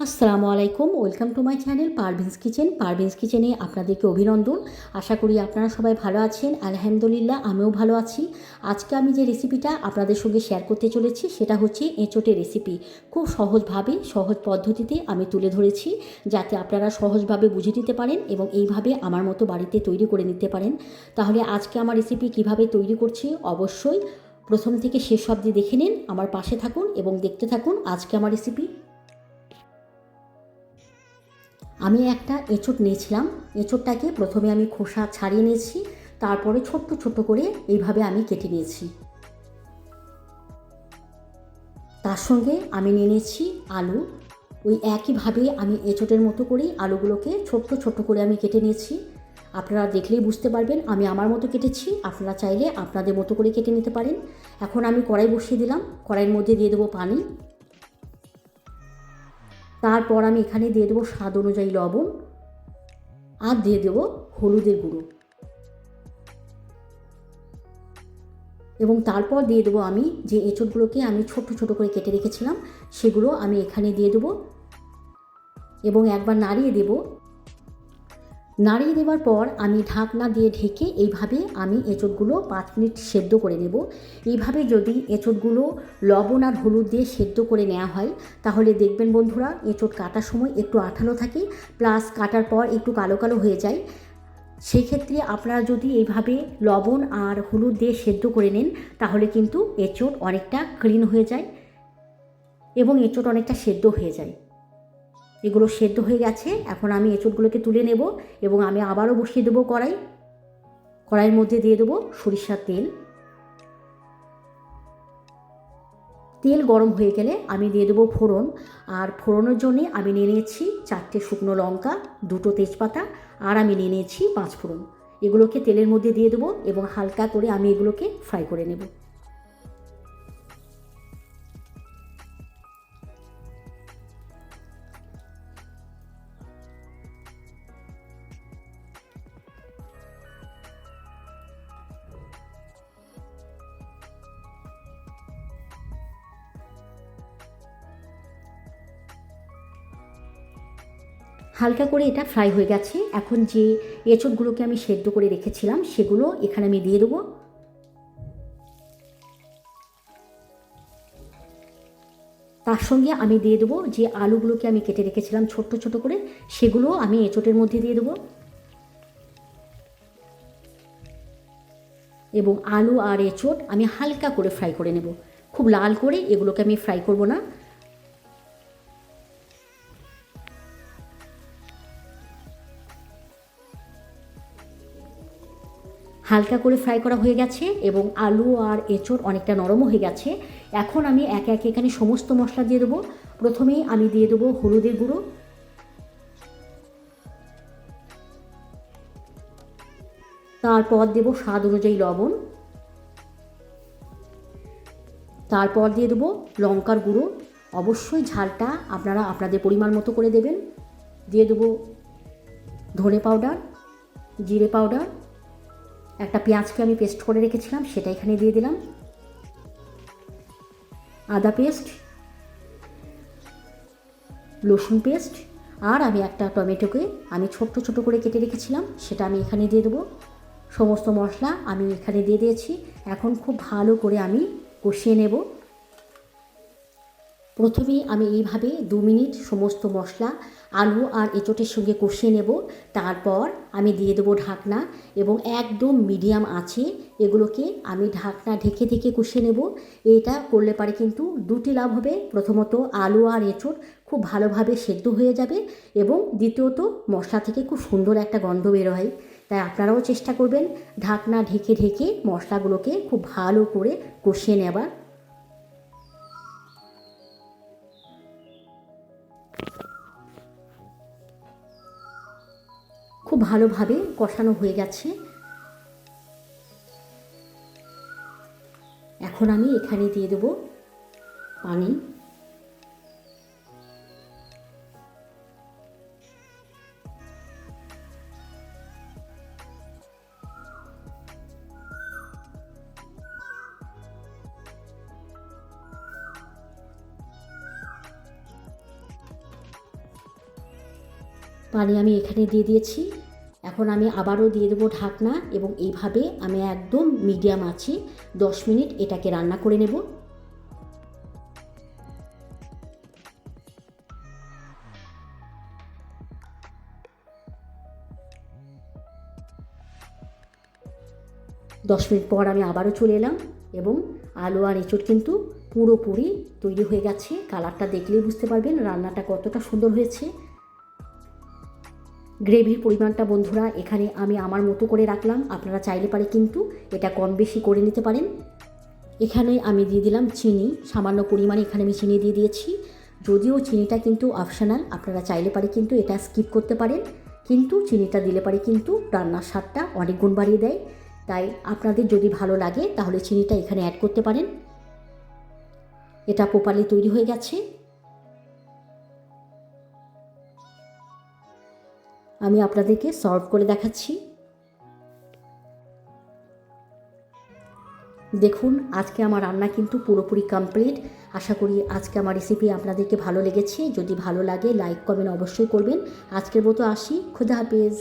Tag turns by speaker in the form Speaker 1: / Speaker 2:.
Speaker 1: আসসালামু আলাইকুম, welcome to my channel Parvin's kitchen. Parvin's কিচেনে আপনাদেরকে অভিনন্দন। আশা করি আপনারা সবাই ভালো আছেন। আলহামদুলিল্লাহ, আমিও ভালো আছি। আজকে আমি যে রেসিপিটা আপনাদের সঙ্গে শেয়ার করতে চলেছি, সেটা হচ্ছে এঁচোটের রেসিপি। খুব সহজভাবে, সহজ পদ্ধতিতে আমি তুলে ধরেছি, যাতে আপনারা সহজভাবে বুঝে দিতে পারেন এবং এইভাবে আমার মতো বাড়িতে তৈরি করে নিতে পারেন। তাহলে আজকে আমার রেসিপি কীভাবে তৈরি করছি, অবশ্যই প্রথম থেকে শেষ অবধি দেখে নিন, আমার পাশে থাকুন এবং দেখতে থাকুন আজকে আমার রেসিপি। আমি একটা এঁচোট নিয়েছিলাম। এঁচোটটাকে প্রথমে আমি খোসা ছাড়িয়ে নিয়েছি, তারপরে ছোট্ট ছোট্ট করে এইভাবে আমি কেটে নিয়েছি। তার সঙ্গে আমি নিয়ে নিয়েছি আলু। ওই একইভাবে আমি এঁচোটের মতো করেই আলুগুলোকে ছোট্ট ছোট্ট করে আমি কেটে নিয়েছি। আপনারা দেখলেই বুঝতে পারবেন, আমি আমার মতো কেটেছি। আপনারা চাইলে আপনাদের মতো করে কেটে নিতে পারেন। এখন আমি কড়াই বসিয়ে দিলাম। কড়াইয়ের মধ্যে দিয়ে দেবো পানি। তারপর আমি এখানে দিয়ে দেবো স্বাদ অনুযায়ী লবণ আর দিয়ে দেবো হলুদের গুঁড়ো। এবং তারপর দিয়ে দেবো আমি যে এঁচড়গুলোকে আমি ছোট ছোট করে কেটে রেখেছিলাম, সেগুলো আমি এখানে দিয়ে দেবো। এবং একবার নাড়িয়ে দেবো নাড়িয়ে দেওয়ার পর আমি ঢাকনা দিয়ে ঢেকে এইভাবে আমি এঁচড়গুলো পাঁচ মিনিট সেদ্ধ করে নেব। এইভাবে যদি এঁচড়গুলো লবণ আর হলুদ দিয়ে সেদ্ধ করে নেওয়া হয়, তাহলে দেখবেন বন্ধুরা এঁচড় কাটার সময় একটু আঠালো থাকে, প্লাস কাটার পর একটু কালো কালো হয়ে যায়। সেই ক্ষেত্রে আপনারা যদি এইভাবে লবণ আর হলুদ দিয়ে সেদ্ধ করে নেন, তাহলে কিন্তু এঁচড় অনেকটা ক্লিন হয়ে যায় এবং এঁচড় অনেকটা সেদ্ধ হয়ে যায়। এগুলো সেদ্ধ হয়ে গেছে। এখন আমি এঁচড়গুলোকে তুলে নেব এবং আমি আবারও বসিয়ে দেবো কড়াই। কড়াইয়ের মধ্যে দিয়ে দেবো সরিষার তেল। তেল গরম হয়ে গেলে আমি দিয়ে দেবো ফোড়ন। আর ফোড়নের জন্যে আমি নিয়ে নিয়েছি চারটে শুকনো লঙ্কা, দুটো তেজপাতা, আর আমি নিয়ে নিয়েছি পাঁচ ফোড়ন। এগুলোকে তেলের মধ্যে দিয়ে দেবো এবং হালকা করে আমি এগুলোকে ফ্রাই করে নেব। হালকা করে এটা ফ্রাই হয়ে গেছে। এখন যে এঁচড়গুলোকে আমি সেদ্ধ করে রেখেছিলাম, সেগুলো এখানে আমি দিয়ে দেবো। তার সঙ্গে আমি দিয়ে দেবো যে আলুগুলোকে আমি কেটে রেখেছিলাম ছোট্ট ছোট করে, সেগুলো আমি এঁচোটের মধ্যে দিয়ে দেবো। এবং আলু আর এঁচোট আমি হালকা করে ফ্রাই করে নেব। খুব লাল করে এগুলোকে আমি ফ্রাই করব না। হালকা করে ফ্রাই করা হয়ে গেছে এবং আলু আর এঁচড় অনেকটা নরমও হয়ে গেছে। এখন আমি একে একে এখানে সমস্ত মশলা দিয়ে দেবো। প্রথমেই আমি দিয়ে দেবো হলুদের গুঁড়ো। তারপর দেবো স্বাদ অনুযায়ী লবণ। তারপর দিয়ে দেবো লঙ্কার গুঁড়ো। অবশ্যই ঝালটা আপনারা আপনাদের পরিমাণ মতো করে দেবেন। দিয়ে দেবো ধনে পাউডার, জিরে পাউডার একটা পেঁয়াজকে আমি পেস্ট করে রেখেছিলাম, সেটা এখানে দিয়ে দিলাম। আদা পেস্ট, রসুন পেস্ট, আর আমি একটা টমেটোকে আমি ছোট্ট ছোট করে কেটে রেখেছিলাম, সেটা আমি এখানে দিয়ে দেবো। সমস্ত মশলা আমি এখানে দিয়ে দিয়েছি। এখন খুব ভালো করে আমি কষিয়ে নেব। প্রথমেই আমি এইভাবে দু মিনিট সমস্ত মশলা আলু আর এঁচোটের সঙ্গে কষিয়ে নেব। তারপর আমি দিয়ে দেবো ঢাকনা এবং একদম মিডিয়াম আছে এগুলোকে আমি ঢাকনা ঢেকে ঢেকে কষিয়ে নেব। এটা করলে পারে কিন্তু দুটি লাভ হবে। প্রথমত আলু আর এঁচোট খুব ভালোভাবে সেদ্ধ হয়ে যাবে এবং দ্বিতীয়ত মশলা থেকে খুব সুন্দর একটা গন্ধ বের হয়। তাই আপনারাও চেষ্টা করবেন ঢাকনা ঢেকে ঢেকে মশলাগুলোকে খুব ভালো করে কষিয়ে নেবার। খুব ভালোভাবে কষানো হয়ে গেছে। এখন আমি এখানে দিয়ে দেব পানি। পানি আমি এখানে দিয়ে দিয়েছি। এখন আমি আবারও দিয়ে দেবো ঢাকনা এবং এইভাবে আমি একদম মিডিয়াম আছে দশ মিনিট এটাকে রান্না করে নেব। দশ মিনিট পর আমি আবারও চলে এলাম এবং আলু আর এঁচড় কিন্তু পুরোপুরি তৈরি হয়ে গেছে। কালারটা দেখলেই বুঝতে পারবেন রান্নাটা কতটা সুন্দর হয়েছে। গ্রেভির পরিমাণটা বন্ধুরা, এখানে আমি আমার মতো করে রাখলাম। আপনারা চাইলে পারে কিন্তু এটা কম বেশি করে নিতে পারেন। এখানে আমি দিয়ে দিলাম চিনি, সামান্য পরিমাণে এখানে আমি চিনি দিয়ে দিয়েছি। যদিও চিনিটা কিন্তু অপশনাল আপনারা চাইলে পারে কিন্তু এটা স্কিপ করতে পারেন। কিন্তু চিনিটা দিলে পারে কিন্তু রান্নার স্বাদটা অনেক গুণ বাড়িয়ে দেয়। তাই আপনাদের যদি ভালো লাগে, তাহলে চিনিটা এখানে অ্যাড করতে পারেন। এটা প্রপারলি তৈরি হয়ে গেছে। আমি আপনাদেরকে সলভ করে দেখাচ্ছি। দেখুন, আজকে আমার রান্না কিন্তু পুরোপুরি কমপ্লিট আশা করি আজকে আমার রেসিপি আপনাদেরকে ভালো লেগেছে। যদি ভালো লাগে লাইক কমেন্ট অবশ্যই করবেন। আজকের মতো আসি। খুদা হাফেজ।